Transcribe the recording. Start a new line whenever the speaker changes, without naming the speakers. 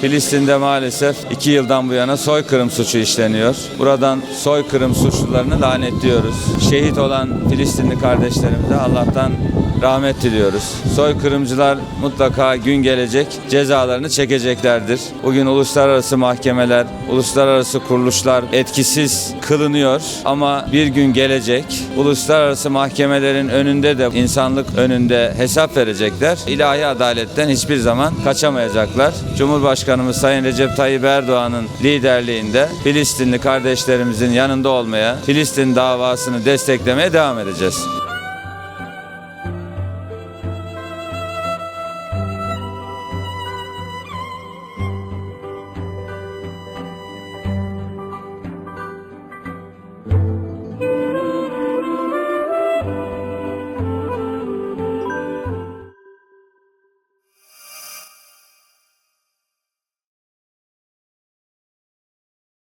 Filistin'de maalesef iki yıldan bu yana soykırım suçu işleniyor. Buradan soykırım suçlularını lanetliyoruz. Şehit olan Filistinli kardeşlerimize Allah'tan rahmet diliyoruz. Soykırımcılar mutlaka gün gelecek cezalarını çekeceklerdir. Bugün uluslararası mahkemeler, uluslararası kuruluşlar etkisiz kılınıyor ama bir gün gelecek uluslararası mahkemelerin önünde de insanlık önünde hesap verecekler. İlahi adaletten hiçbir zaman kaçamayacaklar. Cumhurbaşkanımız Sayın Recep Tayyip Erdoğan'ın liderliğinde Filistinli kardeşlerimizin yanında olmaya, Filistin davasını desteklemeye devam edeceğiz.